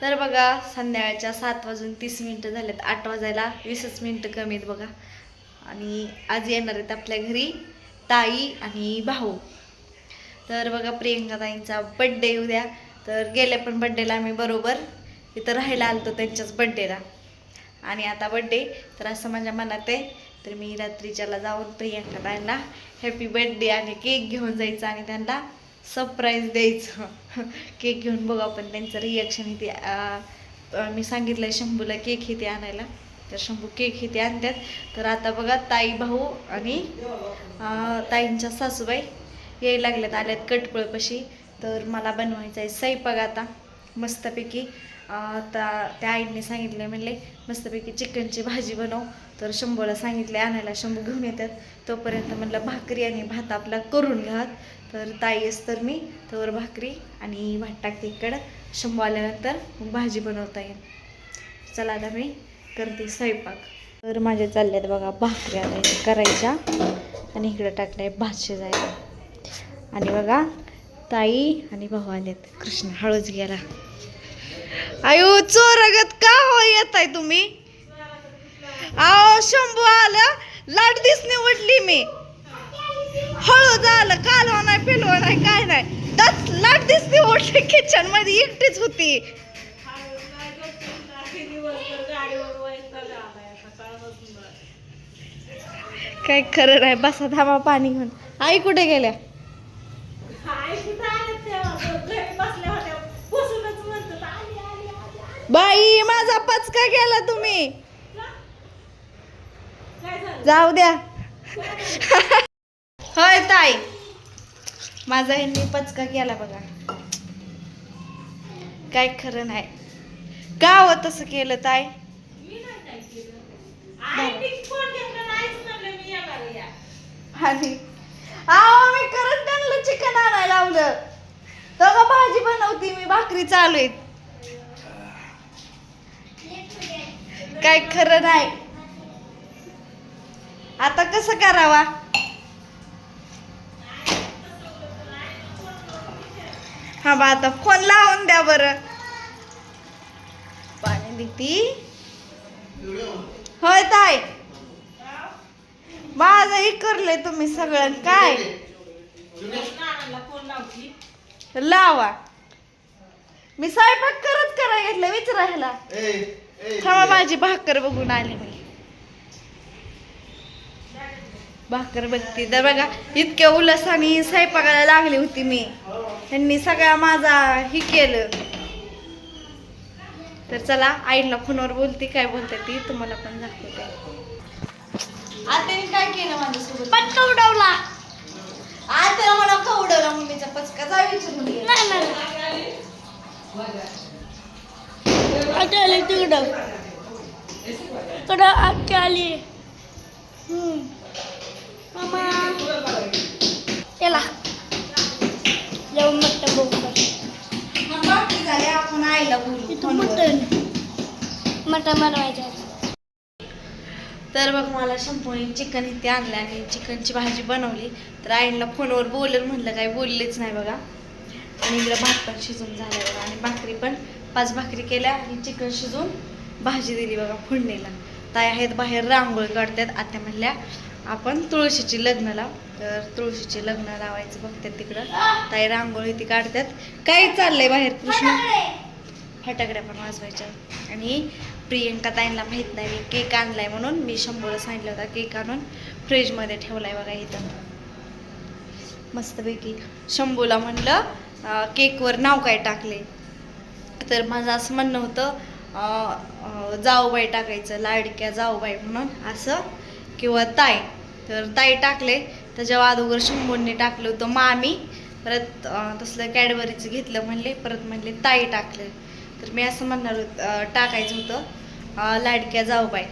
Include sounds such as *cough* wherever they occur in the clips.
तर बघा संध्याकाळच्या सात वाजून तीस मिनटं झालेत. आठ वाजायला वीसच मिनटं कमी आहेत बघा. आणि आज येणार आहेत आपल्या घरी ताई आणि भाऊ. तर बघा प्रियंका ताईंचा बड्डे उद्या. तर गेल्या पण बड्डेला आम्ही बरोबर इथं राहायला आलतो त्यांच्याच बड्डेला आणि आता बड्डे तर असं माझ्या मनात आहे. तर मी रात्रीच्याला जाऊन प्रियंका ताईंना हॅपी बड्डे आणि केक घेऊन जायचं आणि त्यांना सरप्राईज द्यायचं. केक घेऊन बघू आपण त्यांचं रिॲक्शन इथे मी सांगितलं शंभूला केक इथे आणायला. तर शंभू केक इथे आणतात. तर आता बघा ताई भाऊ आणि ताईंच्या सासूबाई यायला लागल्यात आल्यात कटपळपाशी तर मला बनवायचं आहे स्वयंपाक आता मस्तपैकी. आता त्या आईने सांगितलं म्हणले मस्तपैकी चिकनची भाजी बनव. तर शंभूला सांगितले आणायला शंभू घेऊन येतात. तोपर्यंत म्हणलं भाकरी आणि भात आपला करून घ्या. तर ताईस तर मी तर भाकरी आणि भात टाकते इकडं. शंभू आल्यानंतर मग भाजी बनवता येईल. चला आता मी करते स्वयंपाक. तर माझ्या चालल्यात बघा भाकरी आता करायच्या आणि इकडं टाकलंय भात शिजायला. आणि बघा ताई आणि भाऊ आलेत. कृष्ण हळूच गेला आयो चोरगत का हो येत आहे तुम्ही? आओ शंभू आलं लाट दिसणे उठली मी. हळू झालं कालवा नाही पिलवा नाही काय नाही. दस लाट दिसते उठली किचनमध्ये एकटीच होती. काय खरं नाही बसा थांबा पाणी घेऊन. आई कुठे गेल्या? बाई माझा पचका गेला तुम्ही. जाऊ द्या. होय ताई. माझा ह्यांनी पचका केला बघा. काय खरं नाही. का हो तसं केलं ताई? आणि आहो मी करत त्यांना चिकन आणायला लावलं. तर भाजी बनवती मी भाकरी चालू आहेत. काय खरं नाही. आता कसं करावा? हा बा आता. फोन लावून द्या बरं. पाणी देती होय ताई. माझं हे करले तुम्ही सगळं. काय? लावा. मी स्वयंपाक करत करा घेतलं विचारायला. थांबा माझी भाकर बघून आले मी. भाकर बघते तर बघा इतक्या उलसाने स्वयंपाकाला लागली होती मी. त्यांनी सगळा माझा ही केलं. तर चला आईला फोनवर बोलते काय बोलते ती तुम्हाला पण दाखवते. आत्याने काय केलं माझ्यासोबत? पटका उडवला. आत्याला मला का उडवला? मम्मीचा पचका जा विचारून ये. आली तिकडं आली. मामा. त्याला जाऊन मट्ट बघू. मग आपण आईला बोलू इथं फोनवर. मटण मटण बनवायचं तर बघ मला शंपूने चिकन इथे आणलं आणि चिकनची भाजी बनवली. तर आईला फोनवर बोलल म्हणलं काही बोललेच नाही बघा. आणि इकडं भात पण शिजून झालं बघा. आणि भाकरी पण पाच भाकरी केल्या आणि चिकन शिजून भाजी दिली बघा फोडणीला. ताई आहेत बाहेर रांगोळी काढतात. आत्या म्हणल्या आपण तुळशीची लग्न लाव तर तुळशीची लग्न लावायचं बघतात तिकडं. ताई रांगोळी ती काढतात. काय चाललंय बाहेर कृष्ण? फटाकड्या पण वाजवायच्या. आणि प्रियंका ताईंना माहीत नाही मी केक आणलाय म्हणून मी शंभूला सांगितलं होता केक आणून फ्रीजमध्ये ठेवलाय बघा इथं. मस्तपैकी शंभूला म्हणलं केकवर नाव काय टाकले तर माझं असं म्हणणं होतं जाऊबाई टाकायचं लाडक्या जाऊबाई म्हणून असं किंवा ताई. तर ताई टाकले. त्याच्या अगोदर शंभूंनी टाकलं होतं मामी परत तसलं कॅडबरीचं घेतलं म्हणले परत म्हणले ताई टाकलं. तर मी असं म्हणणार होत टाकायचं होतं लाडक्या लाडक्या जाऊबाई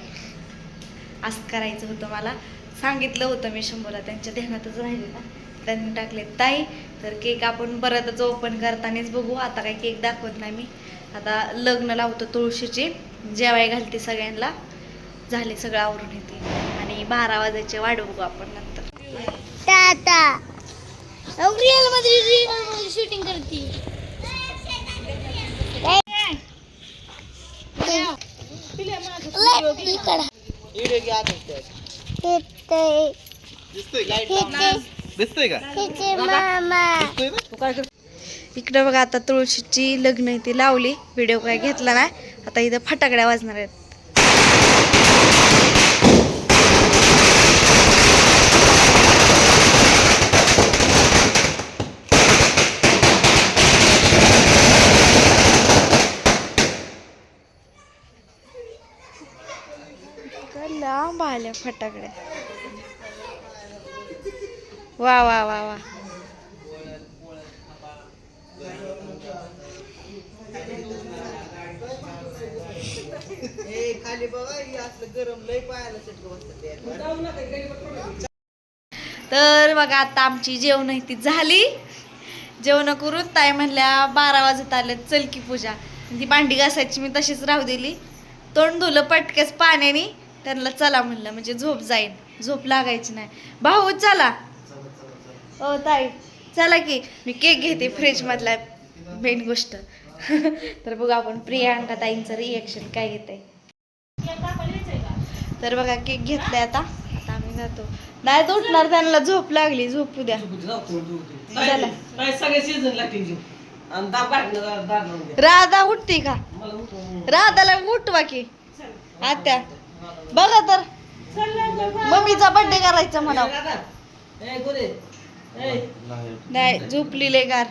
असं करायचं होतं मला. सांगितलं होतं मी शंभूला त्यांच्या ध्यानातच राहिले ना. त्यांनी टाकले ताई तर केक आपण परतच ओपन करतानाच बघू. आता काही केक दाखवत नाही मी. आता लग्न लावतो तुळशीची जेवाय घालते सगळ्यांना. झाले सगळं आवरून येते. बारा वाजायचे वाढवू बघू आपण नंतर. रिअलमध्ये शूटिंग इकडे बघा आता तुळशीची लग्न ती लावली. व्हिडिओ काय घेतला ना आता इथं फटाकड्या वाजणार आहेत. इतकं आल्या फटाकड्या वा वा वा वा. तर बघा आता आमची जेवण आहे ती झाली. जेवण करून ताई म्हणल्या बारा वाजत आले चल की पूजा. ती भांडी घासायची मी तशीच राहू दिली. तोंड धुलं पटकेच पाण्याने. त्यांना चला म्हणलं म्हणजे झोप जाईल झोप लागायची नाही. भाऊ चला. हो ताई चला की मी केक घेते फ्रीज मधला मेन गोष्ट. *laughs* तर बघा आपण प्रियांका ताईंचं रिएक्शन काय घेत आहे तर बघा केक घेतलाय आता. आता आम्ही जातो. नाही तर उठणार त्यांना. झोप लागली. झोपू द्या. चला. सगळे सीझन लागतील जीव आणि दाब काढणं दाब लावून द्या. राधा उठते का? राधाला उठवा की. आत्या. बघा तर. मम्मीचा बर्थडे करायचा ए, नाही झोपली गार.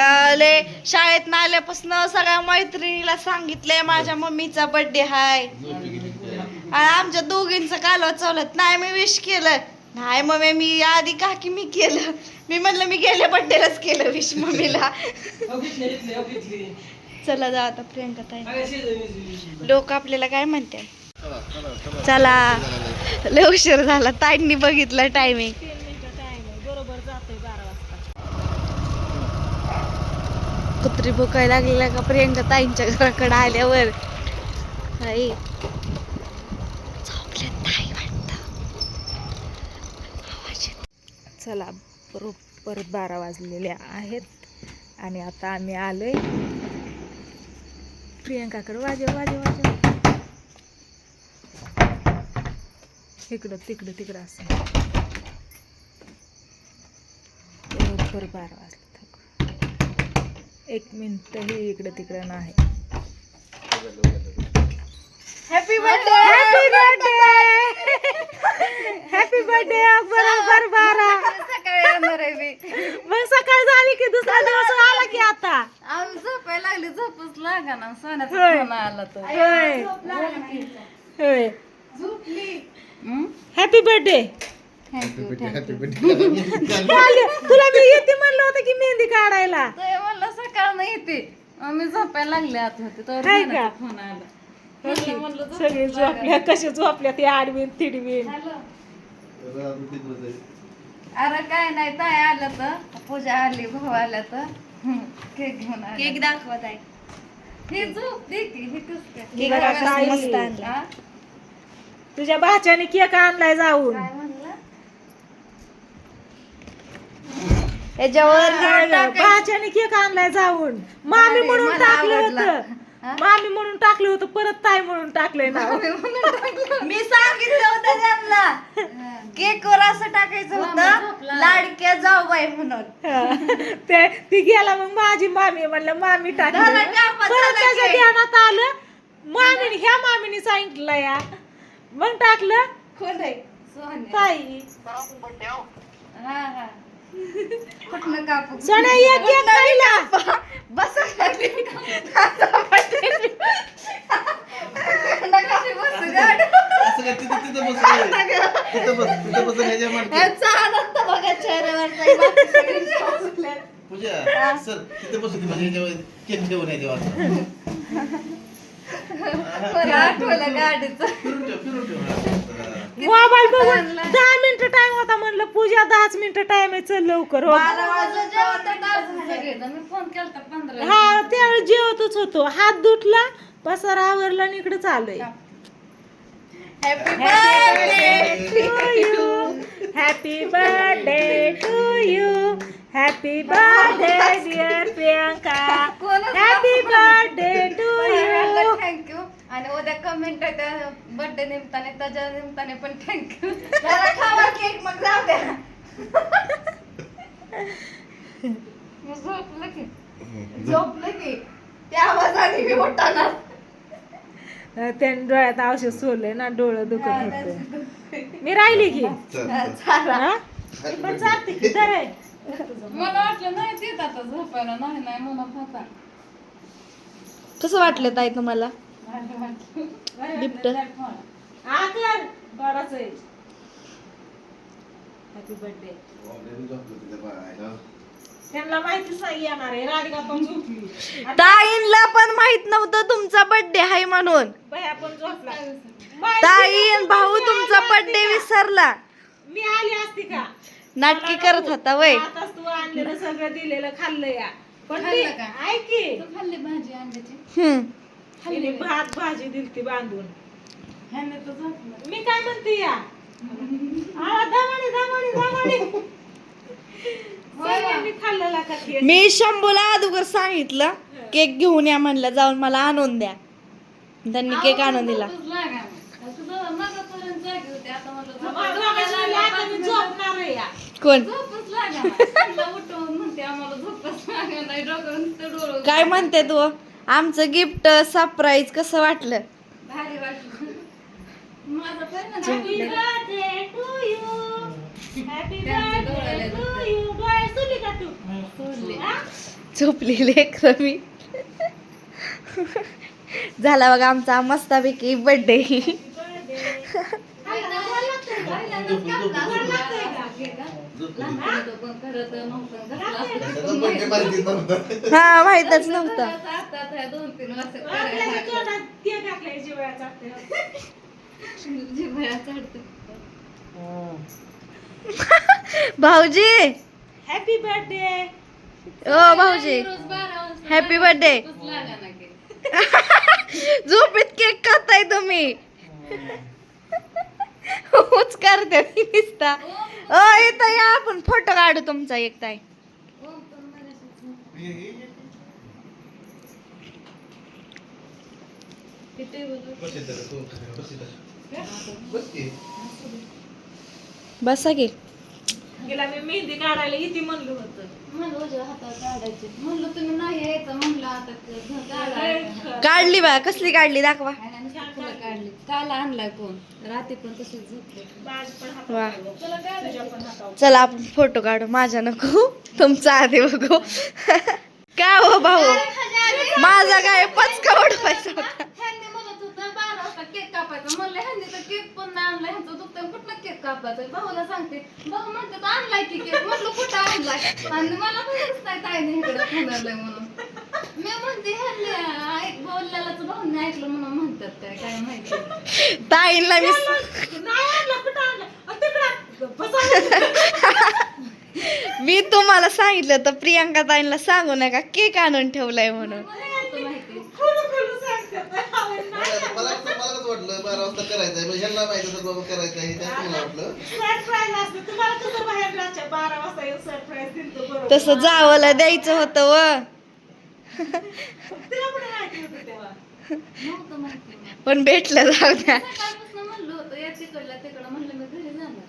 आले शाळेत आल्यापासून सगळ्या मैत्रिणीला सांगितलंय माझ्या मम्मीचा बर्थडे हाय. आणि आमच्या दोघींचं कालवा चालत नाही मी विश केलं. नाही मम्मी मी आधी का की मी केलं? मी म्हणलं मी गेल्या बर्थडेलाच केलं विश मम्मीला. चला जा आता प्रियंका ताई. लोक आपल्याला काय म्हणते चला. लय उशीर झाला. ताईंनी बघितलं टायमिंग कुत्री भुकायला लागलेल्या का प्रियंका ताईंच्या घराकडे आल्यावर? आई. वाटतं. चला बरोबर बारा वाजलेले आहेत. आणि आता आम्ही आलोय प्रियंकाकडे. वाजे वाजे वाजे इकडं तिकडं तिकडं असं. बरोबर बारा वाजले एक मिनिटही इकडं तिकडं नाही. Happy birthday happy birthday happy birthday बरोबर बारा. सकाळी येणार आहे मी. मग सकाळ झाली की दुसरा दिवस आला की आता? आम्ही झोपायला लागली झोपच लागा ना सोन्याचा होय. फोन आला तर. होय. होय. हॅपी *laughs* *laughs* बर्थडे तुला मी येते म्हणलं होतं की मेहंदी काढायला. म्हणलं सकाळ नाही येते. आम्ही झोपायला लागले आत होते तर हाय का? फोन आला. सगळे झोपल्या कसे झोपल्या ते आडवीन तिडवीन. अरे काय नाही ताय आलं तर. पूजा आली भाऊ आला तर. केक घेऊन आला केक दाखवत आहे. ही झोप दे की ही कस काय. मस्त आणला? तुझ्या भाच्याने केक आणलाय जाऊन. काय म्हणलं? याच्यावर भाच्याने केक आणलाय जाऊन. मामी म्हणून टाकलं. होतं? मामी म्हणून टाकलं होतं परत ताई म्हणून टाकलंय ना. मी सांगितलं होतं त्यांना. केक वर असं टाकायचं होतं लाडक्या जाऊ बाई म्हणून ते ती गेला मग माझी मामी म्हणलं मामी टाकलं परत त्याच्या. ध्यानात आलं. मामीने ह्या मामीने सांगितलं या. मग टाकलं? कोण आहे ताई. हा हा कुठनं कापू सोन्या ये केक खायला बस कशी बसू गाडी असं काय तिथं तिथं बस तिथं बस तिथं बस ह्याच्या मांडीवर. यांचा आनंद बघा चेहऱ्यावर बाकी सगळे झोपले. पूजा सर तिथं बस होती म्हणजे केक ठेवून आहे मला आठवलं गाडीचं फिरून ठेव फिरून ठेव मोबाईल बघून दहा मिनिटं टाइम होता म्हणलं पूजा दहाच मिनिटं टाइम आहे चल लवकर हो. बारा वाजून जेवण सगळेजण. मी फोन केलता पंधरा हा त्यावेळेस जेवतच होतो. हात धुतला पसारा आवरला आणि इकडे चालू Happy birthday to *laughs* you. Happy birthday to you. Happy birthday, *laughs* dear. आहे त्या बर्थडे निमित्ताने त्याच्या निमित्ताने पण थँक्यू जरा खावा केक मग जाऊ द्या. झोपलं की. झोपलं की. त्या आवाजाने मी उठणार त्याने डोळ्यात औषध सोडलंय ना डोळं दुखत होतं. मी राहिली की. हा? पण चालते की तर आहे. मला वाटलं नाही देत आता झोपायला नाही नाही म्हणत होता. कसं वाटलं ताई तुम्हाला. गिफ्ट हा कर बाळाचं आहे हॅपी बर्थडे त्यांना माहितीच नाही येणार आहे. राधिका पण झोपली. ताईंला पण माहीत नव्हतं तुमचा बर्थडे आहे म्हणून. भैया पण झोपला. ताई भाऊ तुमचा बर्थडे विसरला. मी आली असती का? नाटकी करत होता वय. आताच तू आणलेलं सगळं दिलेलं खाल्लं या. पण? ऐक तू खाल्ली भाजी अंड्याची तिने भात भाजी दिलती बांधून. ह्याने तर झोपलं मी काय म्हणते या? आ, दमाने दमाने दमाने सगळ्यांनी खाल्लेला का केक? मी शंभूला अगोदर सांगितलं केक घेऊन या म्हणलं जाऊन मला आणून द्या. त्यांनी केक आणून दिला. म्हणलं आता मी झोपणार आहे या. कोण? काय म्हणते तू? आमचं गिफ्ट सरप्राईज कसं वाटलं? भारी. हा? झोपली लेकर मी झाला बघा आमचा मस्तापैकी बर्थडे पहिल्यांदाच कापला असं केक, हा. हा माहितच नव्हतं. भाऊजी. हॅपी बर्थडे ओ भाऊजी. Happy birthday. झोपेत केक खाताय तुम्ही. उच करते ती नुसता. अ येता या आपण फोटो काढू तुमचा एक ताई? बसा की गेला मी मेहंदी काढायला इथे म्हणलं होतं. म्हणलं उजव्या हातावर काढायचे. म्हणलं तुम्ही नाही यायचं म्हणलं आता ते घर काढायचं. काढली बा कसली काढली दाखवा. आणि आम्ही फुलं काढली. काल आणलाय कोण? रात्री पण तशीच झोपले. बाज पण वा. हातावर तुला काय तुझ्या पण हातावर. चला आपण फोटो काढू. माझा नको. तुमचा आधी बघू. *laughs* का हो भाऊ? माझा काय पचका उडवायचा होता ह्यांनी म्हणत होतं बारा वाजता केक कापायचा. म्हणलं ह्यांनी तर केक पण नाही आणलाय ह्यांचं दुखतं कुठला केक कापायचा? भाऊला सांगते. भाऊ म्हणते तो आणलाय की केक. म्हटलं कुठं आणलाय? आणि मला माहितीच नाही ताईने इकडे फोनवलंय म्हणून. मी म्हणते ह्यांनी ऐक बोललेलाच भाऊने ऐकलं म्हणून म्हणतात काय काय माहिती. ताईंना मी नाही आणलं आणलं मी तुम्हाला सांगितलं तर प्रियांका ताईंना सांगू नका केक आणून ठेवलाय म्हणून मला नव्हतं माहिती खोलू खोलू सांगतात मला कसं मला कसं वाटलं बारा वाजता करायचंय म्हणजे ह्यांना माहिती तर बाबा करायचं आहे त्यात मला वाटलं. सरप्राईज असतं तुम्हाला कसं बाहेर जायचं बारा वाजता येऊन सरप्राईज दिलं बरोबर. तसं जावला द्यायचं होतं व. तिला कुठे माहिती होतं तेव्हा? नव्हतं माहिती. मला. पण भेटलं जाऊ द्या. सकाळपासून म्हणलं होतं या तिकडला तिकडं म्हणलं मी घरी जाणार.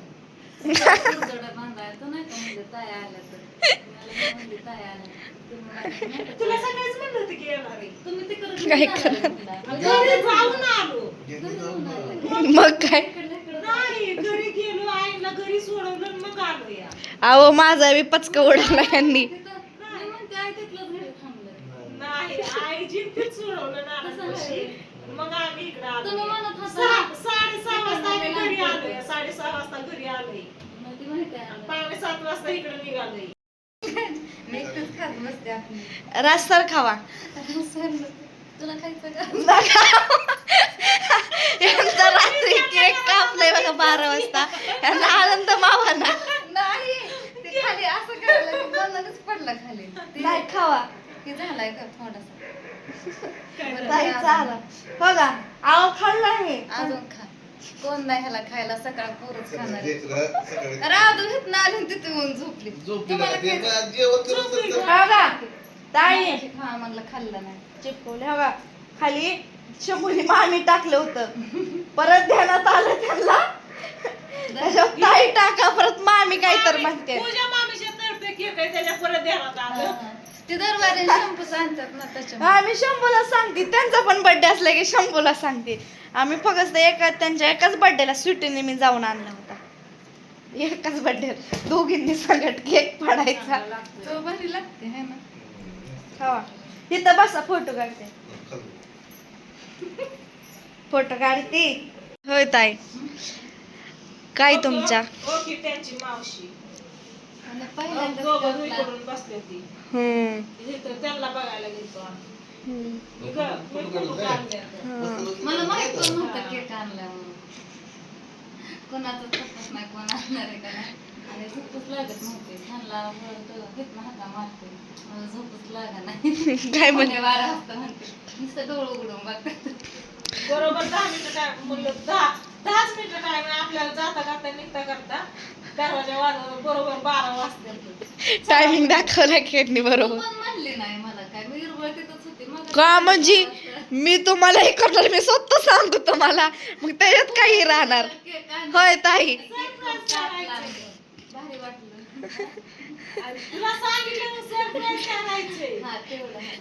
फुलझडा बांधायचं नाही का म्हणलं ताया आल्या तर. मला म्हणली ताया आल्या तर. मला नाही का तुला सगळेच म्हणलं होतं की येणार आहे. तुम्ही तिकडं काय घरी जाणार म्हणलं. घरी जाऊन आलो घरी जाऊन आले. मग काय? इकडलं इकडं नाही घरी गेलो आईला घरी सोडवलं आणि मग आलो या. अहो माझा बी पचका उडवला यांनी. नाही आई जिंतीच सोडवलं ना कसं आहे? मग आम्ही इकडे आलो तुम्ही म्हणत होता सहा साडेसहा वाजता आम्ही घरी आलोय. साडेसहा वाजता घरी आलोय. मग ती माहिती आहे आम्हाला. पावणे सात वाजता इकडे निघालोय. मी एकटंच खात बसते आपली. रास्तर खावा. तुला खायचं का यांचा रात्री केक कापलाय बघा बारा वाजता. यांना आनंद मावा ना नाही ते खाली असं करायला की बंधनच पडला खाली. नाही खावा. ते झालाय का थोडासा? हो का अहो खाल्ला हे अजून खा. कोण नाही ह्याला खायला सकाळ पोरच खाणार आहे. राधू आली झोपली. तुम्हाला ना. ते खायचं? काय जेवण करत झोपली. हो का? ताई. खा म्हणलं खाल्लं नाही. चिपकवले हो का खाली शंभूने मामी टाकलं होतं. परत ध्यानात आलं त्यांना. त्याच्यावर ताई टाका परत मामी काय तर म्हणते. पूजा मामीच्या तर्फे केक आहे त्याच्या परत ध्यानात आलं. ते दरबारी ना त्याच्यामुळे आम्ही शंभूला सांगते. त्यांचा पण बर्थडे असला की शंभूला सांगते. आम्ही फक्त एका त्यांच्या एकाच बर्थडेला स्वीटीने मी जाऊन आणला होता. एकाच बर्थडे दोघींनी संगत केक फाडायचा तो भारी लागते है ना? तिथं बसा फोटो काढते. फोटो काढते होय ताई. काय तुमच्या? त्यांची मावशी. बसली होती हम्म. त्यांना बघायला आम्ही. हम्म. मला माहीत पण नव्हतं केक आणला म्हणून. कोणाचा नाही कोण आणणार आहे का नाही. आणि झोपच लागत नव्हते. हाता मारते. मला झोपच लागा नाही. काय म्हणे बारा वाजता म्हणते. नुसतं डोळं उघडून बघतात बरोबर दहा मिनिटं टाइम म्हणलं दहा दहाच मिनिटं टाइम आपल्याला जाता करता निघता करता दरवाजा वाजवला बरोबर बारा वाजता टायमिंग दाखवला केकनी बरोबर. म्हणले नाही मला काय मी इरबळ तिथंच होते मग का म्हणजे? मी तुम्हाला हे करणार मी स्वतः सांगू तुम्हाला. मग त्याच्यात काही राहणार. होय ताई. भारी वाटलं.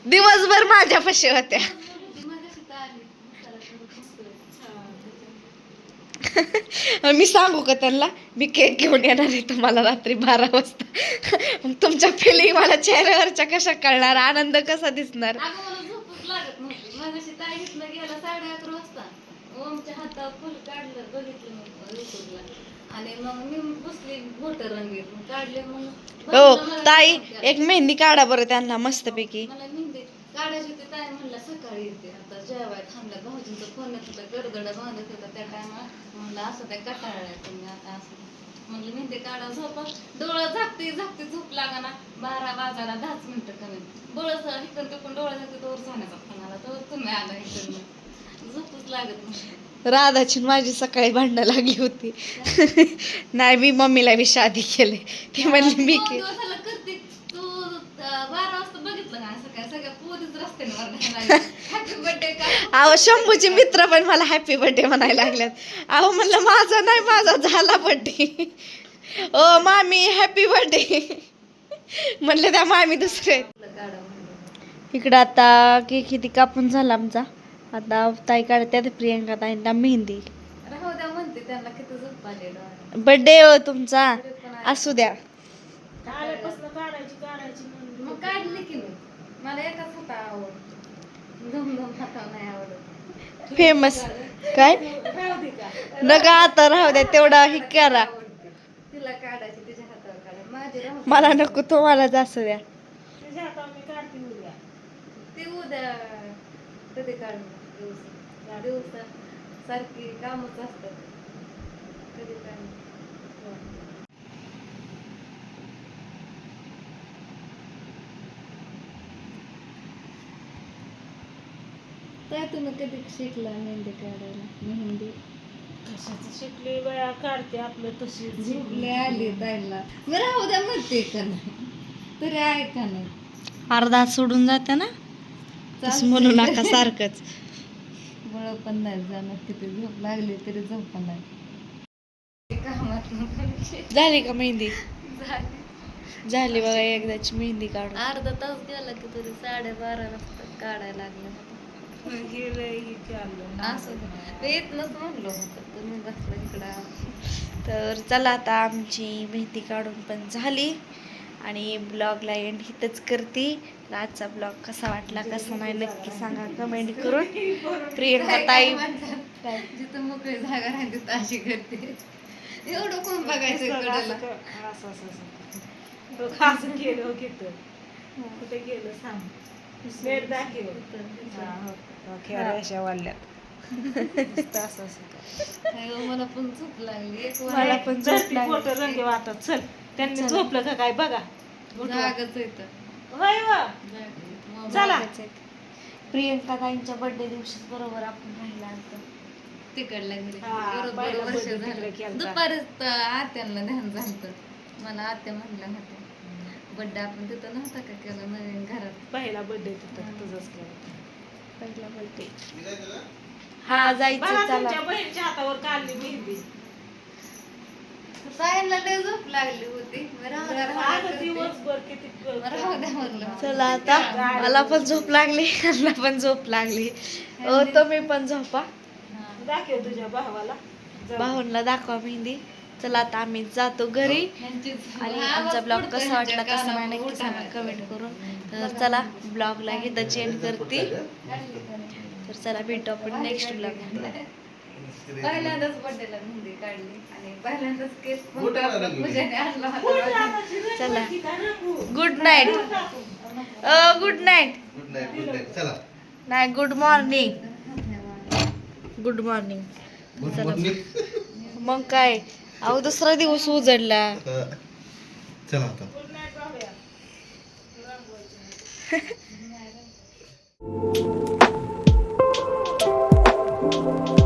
दिवसभर माझ्यापाशी होत्या ती मगाशी तर आली मसाला करत बसलोय. *laughs* मी सांगू का त्यांना? मी केक घेऊन येणार आहे तुम्हाला रात्री बारा वाजता. तुमच्या फिलिंग मला चेहऱ्यावरच्या कशा कळणार? आनंद कसा दिसणार? हो ताई. एक मेहंदी काढा बरं त्यांना मस्तपैकी. काढायची होती ताई म्हणलं सकाळी येते. आता जेवाय थांबल्या भाऊजींचा फोन येत होता गरदडा बांधत होता त्या टायमाला म्हणलं असं त्या कटाळ्या तुम्ही आता असं. म्हणलं मेहंदी काढा झोपा. डोळं झाकते झाकते झोप लागा ना बारा वाजायला दहाच मिनिटं कमी. डोळं इकडून तिकडून डोळं झाकते तोवर जाण्याचा फोन आला. तर तुम्ही आला इकडून. झोपच लागत नाही. राधाची माझी सकाळी भांडणं लागली होती. *laughs* नाही मी मम्मीला बी शादी केले ती म्हणली मी करते. तू बारा *laughs* अहो शंभूचे मित्र पण मला हॅपी बर्थडे म्हणायला लागल्यात अहो म्हणलं माझा नाही माझा झाला बर्थडे ओ मामी हॅपी बर्थडे म्हणलं त्या मामी दुसरे इकडं आता केक किती कापून झाला आमचा. आता ताई काढत्यात प्रियंका ताईंना मेहंदी. बर्थडे हो तुमचा. असू द्या. काढायची मला एकाच हाता आवड. दोन दोन हाता. नाही आवडत फेमस काय नका आता राहू द्या तेवढा हे करा. आवडते. तिला काढायची तिच्या हातावर काढा. माझी राहू. मला नको तुम्हालाच असू द्या. तुझ्या हातावर मी काढते उद्या. ती उद्या कधी काढणार? दिवस. दिवसा सारखी कामच असतात. कधी काढणार? काय तुम्ही कधी शिकला मेहंदी काढायला? मेहंदी? कशाचं शिकली बाया? काढते आपलं तशी झोपले. आली ताईला मी राहू द्या म्हणते का नाही? तरी आहे का नाही अर्धा सोडून जाते ना? तसं म्हणू नका सारखंच. बळ पण नाही जाणार किती झोप लागली तरी झोप नाही. कामात झाली का मेहंदी? झाली. बघा एकदाची मेहंदी काढून. अर्धा तास गेला की तरी साडेबारा वाजता काढायला लागलं. हे असं म्हणलो बसला इकडं तर चला आता आमची मेहंदी काढून पण झाली आणि ब्लॉगला एंड इथंच करते. तर आजचा ब्लॉग कसा वाटला कसा नाही नक्की सांगा कमेंट करून. प्रियंका ताई. जिथं मोकळी जागा राहते तिथं अशी करते एवढं कोण बघायचं असं कडेला? असं असं असं. तो असं केलं हो तिथं. कुठे गेलं सांग. दाखव. वाढल्यात असं मला पण झोप लागली. एक मला पण झोप धरती लागली. पोटं रंगे वाटत. चल. त्यांनी झोपलं का काय बघा. जागच येतं होय व. चला. प्रियंका ताईंच्या बर्थडे दिवशी बरोबर आपण राहिला होतो तिकडल्या घरी. हा, बरोबर वर्ष झालं. दुपारीच आत्यांना ध्यान झालं मला आत्या म्हणल्या होत्या बड्डे आपण तिथं नव्हता का केलं नवीन घरात? पहिला बर्थडे तिथं तुझंच केलं पहिला केलं? हा जायचं बघा चला. तुमच्या बहिणीच्या हातावर काढली मेहंदी. लय झोप लागली होती. दिवसभर किती चला आता. मला पण झोप लागली. यांना पण झोप लागली. अ तो मी पण झोपा. दाखव तुझ्या भावाला. भाऊंला दाखवा मेहंदी. चला आता आम्ही जातो घरी. आणि हा, आमचा ब्लॉग कसा वाटला कसं नाही नक्की सांगा कमेंट करून. तर चला ब्लॉगला इथं चेंज करते. तर चला भेटू आपण नेक्स्ट ब्लॉग पहिल्यांदाच बर्थडेला काढली आणि पहिल्यांदाच? पूजाने आणला? चला? Good night uh good night good night good night चला. नाही गुड मॉर्निंग गुड मॉर्निंग चला. मॉर्निंग मग काय? अहो दुसरा दिवस उजडला. चला आता. Thank *laughs* you.